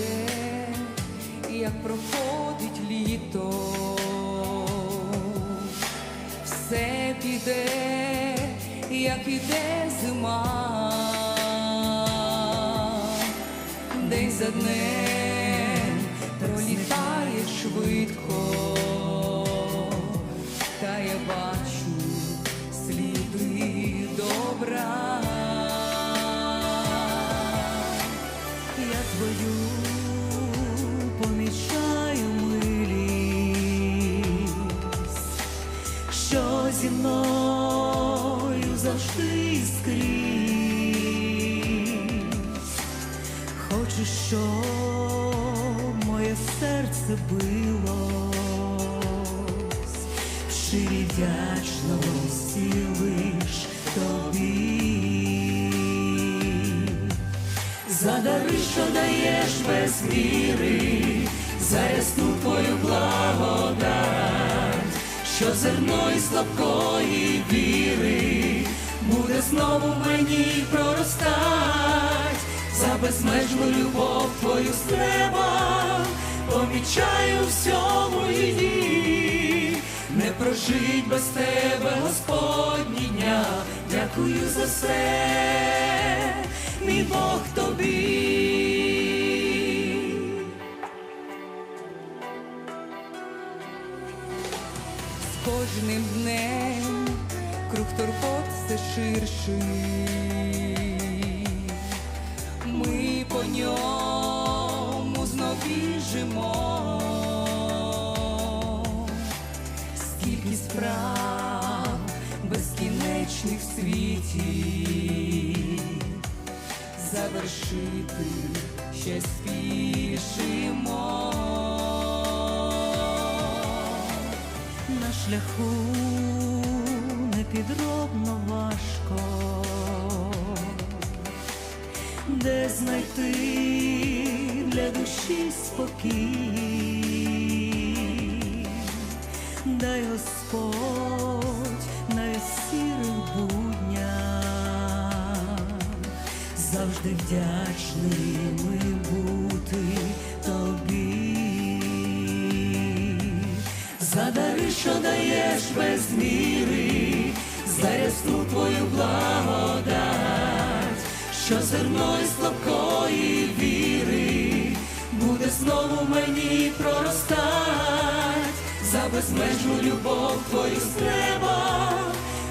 пройде, як проходить літо, все піде, як іде зима, день за днем пролітає швидко, зі мною завжди скрізь. Хочу, щоб моє серце билось в щирій вдячності лиш тобі. За дари, що даєш без міри, що зерно із слабкої віри буде знову мені проростать, за безмежну любов твою з неба, помічаю всьому її, не прожить без тебе Господні дня, дякую за все. Мій Бог Кожним днем круг турбот все ширший. Ми по ньому знов біжимо. Скільки справ безкінечних в світі завершити ще спішимо. Шляху непідробно важко, де знайти для душі спокій, дай Господь на сірих буднях. Завжди вдячними бути тобі за дари, що даєш без міри, за ясну твою благодать, що зерно із слабкої віри буде знову мені проростать, за безмежну любов твою з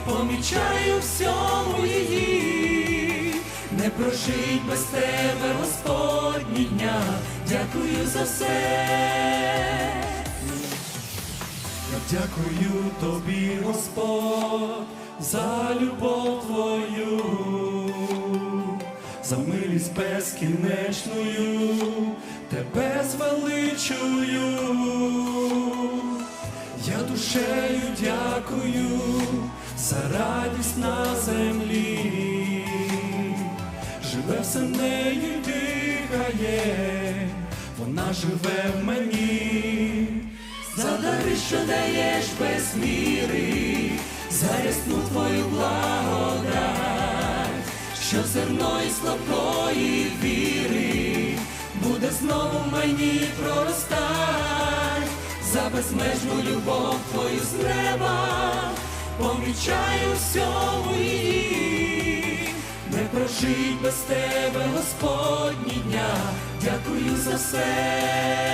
помічаю всьому її, не прожить без тебе Господні дня, дякую за все. Дякую тобі, Господь, за любов твою, за милість безкінечною, тебе звеличую. Я душею дякую за радість на землі, живе все нею дихає, вона живе в мені. За дари, що даєш без міри, за ясну твою благодать, що зерно із слабкої віри буде знову мені проростать, за безмежну любов твою з неба, помічаю всьому її, не прожить без тебе Господні дня, дякую за все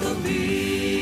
тобі.